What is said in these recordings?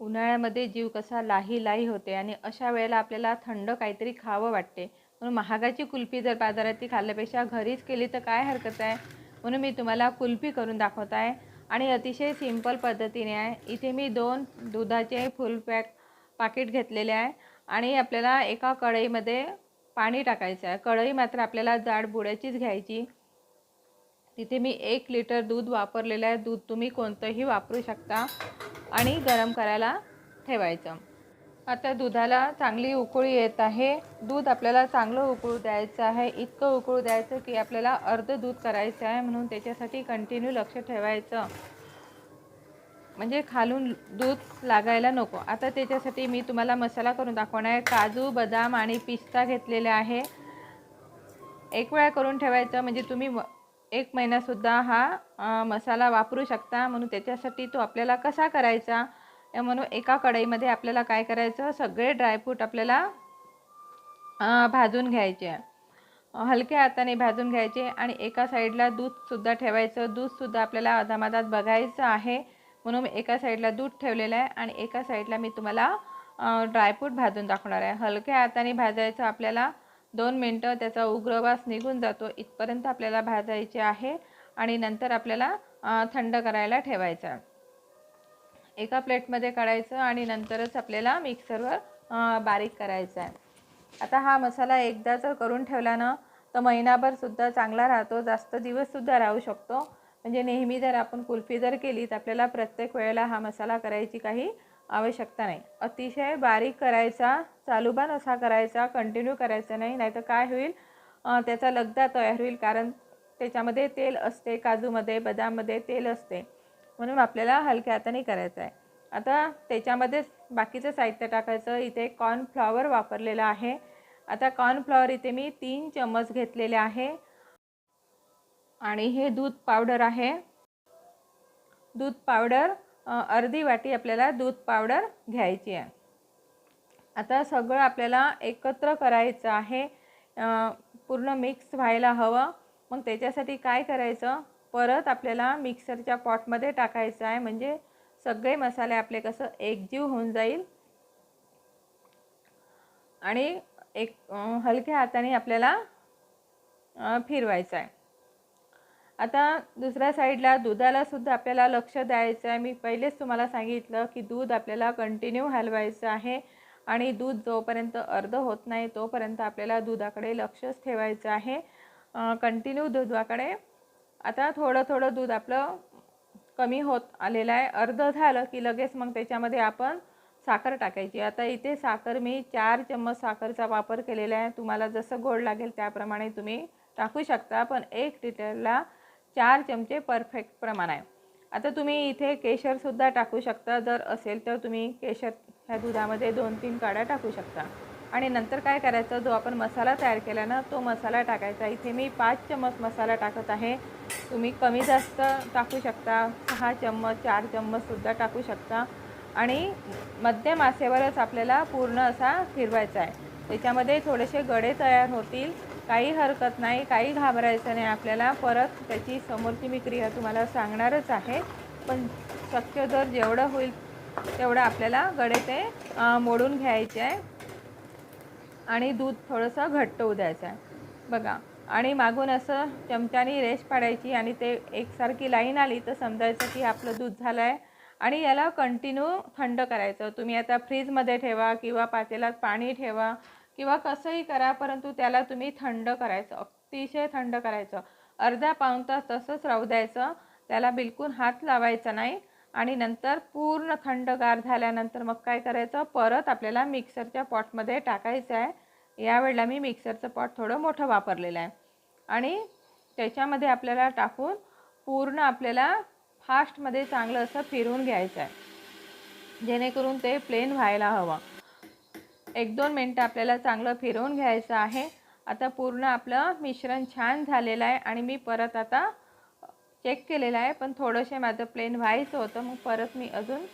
उन्हाळ्यामध्ये जीव कसा लाही लाही होते आणि अशा वेळेला आपल्याला थंड काहीतरी खावं वाटते. म्हणून महागाची कुल्फी जर बाजारात खाल्ल्यापेक्षा घरीच केली तर काय हरकत आहे? म्हणून मी तुम्हाला कुल्फी करून दाखवत आहे आणि अतिशय सिंपल पद्धतीने आहे. इथे मी दोन दुधाचे फुल पॅक पाकिट घेतलेले आहे. आणि आपल्याला एका कढईमध्ये पाणी टाकायचं आहे. कढई मात्र आपल्याला जाड बुड्याचीच घ्यायची. तिथे मी एक लिटर दूध वापरलेलं आहे. दूध तुम्ही कोणतंही वापरू शकता आणि गरम करायला ठेवायचं. आता दुधाला चांगली उकळी येत आहे. दूध आपल्याला चांगलं उकळू द्यायचं आहे. इतकं उकळू द्यायचं की आपल्याला अर्ध दूध करायचं आहे म्हणून त्याच्यासाठी कंटिन्यू लक्ष ठेवायचं. म्हणजे खालून दूध लागायला नको. आता त्याच्यासाठी मी तुम्हाला मसाला करून दाखवणार आहे. काजू बदाम आणि पिस्ता घेतलेले आहे. एक वेळा करून ठेवायचं. म्हणजे तुम्ही एक महिनासुद्धा हा मसाला वापरू शकता. म्हणून त्याच्यासाठी तो आपल्याला कसा करायचा? म्हणून एका कढईमध्ये आपल्याला काय करायचं? सगळे ड्रायफ्रूट आपल्याला भाजून घ्यायचे. हलक्या हाताने भाजून घ्यायचे आणि एका साईडला दूधसुद्धा ठेवायचं. दूधसुद्धा आपल्याला अधामधात बघायचं आहे. म्हणून मी एका साईडला दूध ठेवलेलं आहे आणि एका साईडला मी तुम्हाला ड्रायफ्रूट भाजून दाखवणार आहे. हलक्या हाताने भाजायचं आपल्याला दोन मिनटं त्याचा उग्रवास निघून जातो इथपर्यंत आपल्याला भाजायचे आहे आणि नंतर आपल्याला थंड करायला ठेवायचा. एका प्लेटमध्ये काढायचं आणि नंतरच आपल्याला मिक्सरवर बारीक करायचं आहे आता हा मसाला एकदा जर करून ठेवला ना तर महिनाभरसुद्धा चांगला राहतो जास्त दिवससुद्धा राहू शकतो. म्हणजे नेहमी जर आपण कुल्फी जर केली तर आपल्याला प्रत्येक वेळेला हा मसाला करायची काही आवश्यकता नाही. अतिशय बारीक करायचा चालूबान असा करायचा कंटिन्यू करायचा नाही नाहीतर काय होईल? त्याचा लगदा तयार होईल कारण त्याच्यामध्ये तेल असते काजूमध्ये बदाममध्ये तेल असते. म्हणून आपल्याला हलक्या हाताने करायचं आहे. आता त्याच्यामध्येच बाकीचं साहित्य टाकायचं. इथे कॉर्नफ्लॉवर वापरलेलं आहे. आता कॉर्नफ्लॉवर इथे मी तीन चम्मच घेतलेले आहे. आणि हे दूध पावडर आहे. दूध पावडर अर्धी वाटी आपल्याला दूध पावडर घ्यायची आहे. आता सगळं आपल्याला एकत्र करायचं आहे. पूर्ण मिक्स व्हायला हवं. मग त्याच्यासाठी काय करायचं? परत आपल्याला मिक्सरच्या पॉटमध्ये टाकायचं आहे. म्हणजे सगळे मसाले आपले कसं एकजीव होऊन जाईल. आणि एक हलक्या हाताने आपल्याला फिरवायचं आहे. आता दुसऱ्या साईडला दुधाला सुद्धा आपल्याला लक्ष द्यायचं आहे. मी पहिलेच तुम्हाला सांगितलं की दूध आपल्याला कंटिन्यू हलवायचं आहे आणि दूध जोपर्यंत अर्ध होत नाही तोपर्यंत आपल्याला दुधाकडे लक्षच ठेवायचं आहे. कंटिन्यू दुधाकडे. आता थोडं थोडं दूध आपलं कमी होत आलेलं आहे. अर्ध झालं की लगेच मग त्याच्यामध्ये आपण साखर टाकायची. आता इथे साखर मी चार चम्मच साखरचा वापर केलेला आहे. तुम्हाला जसं गोड लागेल त्याप्रमाणे तुम्ही टाकू शकता. पण एक लिटरला चार चमचे परफेक्ट प्रमाण आहे. आता तुम्ही इथे केशरसुद्धा टाकू शकता. जर असेल तर तुम्ही केशर ह्या दुधामध्ये दोन तीन काड्या टाकू शकता. आणि नंतर काय करायचं? जो आपण मसाला तयार केला ना तो मसाला टाकायचा. इथे मी पाच चम्मच मसाला टाकत आहे. तुम्ही कमी जास्त टाकू शकता. सहा चम्मच चार चम्मचसुद्धा टाकू शकता. आणि मध्यम आसेवरच आपल्याला पूर्ण असा फिरवायचा आहे. त्याच्यामध्ये थोडेसे गडे तयार होतील. काही हरकत नाही काही घाबरायचं नाही. आपल्याला परत त्याची समोरची मी क्रिया तुम्हाला सांगणारच आहे. पण शक्य जर जेवढं होईल तेवढं आपल्याला गडे ते मोडून घ्यायचे आहे. आणि दूध थोडंसं घट्ट होऊ द्यायचं आहे. बघा आणि मागून असं चमच्यानी रेश पाडायची आणि ते एकसारखी लाईन आली तर समजायचं की आपलं दूध झालं आहे आणि याला कंटिन्यू थंड करायचं. तुम्ही आता फ्रीजमध्ये ठेवा किंवा पातेलात पाणी ठेवा. किंवा कसंही करा परंतु त्याला तुम्ही थंड करायचं अतिशय थंड करायचं. अर्धा पाऊण तास तसंच राहू द्यायचं. त्याला बिलकुल हात लावायचा नाही. आणि नंतर पूर्ण थंडगार झाल्यानंतर मग काय करायचं? परत आपल्याला मिक्सरच्या पॉटमध्ये टाकायचं आहे. यावेळेला मी मिक्सरचं पॉट थोडं मोठं वापरलेलं आहे. आणि त्याच्यामध्ये आपल्याला टाकून पूर्ण आपल्याला फास्टमध्ये चांगलं असं फिरवून घ्यायचं आहे. जेणेकरून ते प्लेन व्हायला हवं. एक दोन मिनटं आपल्याला चांगलं फिरवून घ्यायचं आहे. आता पूर्ण आपलं मिश्रण छान झालेलं आहे आणि मी परत आता चेक केलेलं आहे पण थोडंसे माझं प्लेन व्हायचं होतं. मग परत मी अजून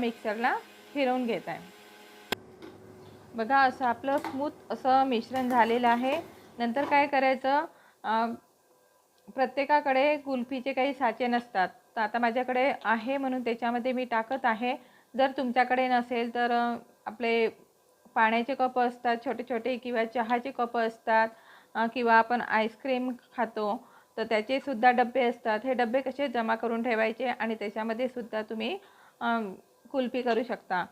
मिक्सरला फिरवून घेत आहे. बघा असं आपलं स्मूथ असं मिश्रण झालेलं आहे. नंतर काय करायचं? प्रत्येकाकडे कुल्फीचे काही साचे नसतात. तर आता माझ्याकडे आहे म्हणून त्याच्यामध्ये मी टाकत आहे. जर तुमच्याकडे नसेल तर आपले पाण्याचे कप असतात छोटे छोटे किंवा चहाचे कप असतात किंवा आपण आईस्क्रीम खातो तर त्याचे सुद्धा डबे असतात. हे डबे कसे जमा करून ठेवायचे आणि त्याच्यामध्ये सुद्धा तुम्ही कुल्फी करू शकता.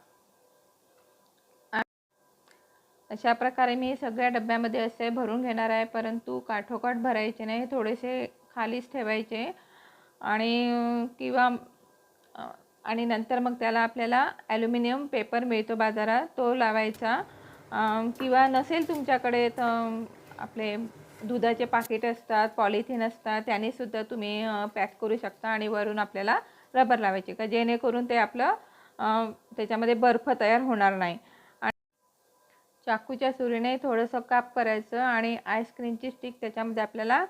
अशा प्रकारे मी सगळ्या डब्यामध्ये असे भरून घेणार आहे परंतु काठोकाठ भरायचे नाही थोडेसे खालीच ठेवायचे. आणि किंवा आणि नंतर मग त्याला आपल्याला ॲल्युमिनियम पेपर मिळतो बाजारात तो लावायचा. किंवा नसेल तुमच्याकडे तर आपले दुधाचे पाकिट असतात पॉलिथिन असतात त्यानेसुद्धा तुम्ही पॅक करू शकता आणि वरून आपल्याला रबर लावायचे. का जेणेकरून ते आपलं त्याच्यामध्ये बर्फ तयार होणार नाही. आणि चाकूच्या सुरीने थोडंसं काप करायचं आणि आईस्क्रीमची स्टिक त्याच्यामध्ये आपल्याला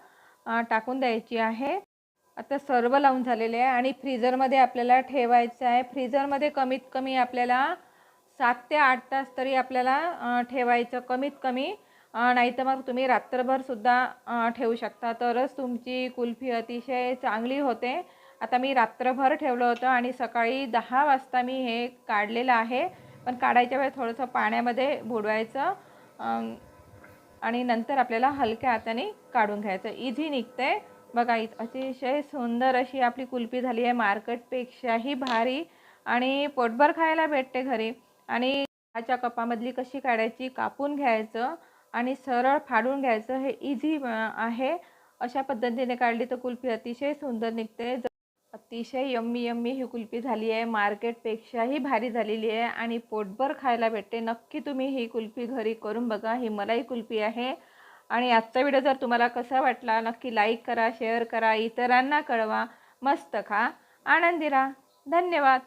टाकून द्यायची आहे. आता सर्व लावून झालेले आहे आणि फ्रीजरमध्ये आपल्याला ठेवायचं आहे. फ्रीजरमध्ये कमीत कमी आपल्याला सात ते आठ तास तरी आपल्याला ठेवायचं कमीत कमी नाही तर मग तुम्ही रात्रभरसुद्धा ठेवू शकता. तरच तुमची कुल्फी अतिशय चांगली होते. आता मी रात्रभर ठेवलं होतं आणि सकाळी दहा वाजता मी हे काढलेलं आहे. पण काढायच्या वेळेस थोडंसं पाण्यामध्ये बुडवायचं आणि नंतर आपल्याला हलक्या हाताने काढून घ्यायचं. इझी निघते बघा इत अतिशय सुंदर अशी आपली कुल्फी झाली आहे. मार्केटपेक्षाही भारी आणि पोटभर खायला भेटते घरी. आणि चहाच्या कपामधली कशी काढायची? कापून घ्यायचं आणि सरळ फाडून घ्यायचं. हे इझी आहे. अशा पद्धतीने काढली तर कुल्फी अतिशय सुंदर निघते. अतिशय यम्मी यम्मी ही कुल्फी झाली आहे. मार्केटपेक्षाही भारी झालेली आहे आणि पोटभर खायला भेटते. नक्की तुम्ही ही कुल्फी घरी करून बघा. ही मलाई कुल्फी आहे. आणि आजचा व्हिडिओ जर तुम्हाला कसा वाटला नक्की लाईक करा शेअर करा इतरांना कळवा. मस्त खा. आनंदी राहा धन्यवाद.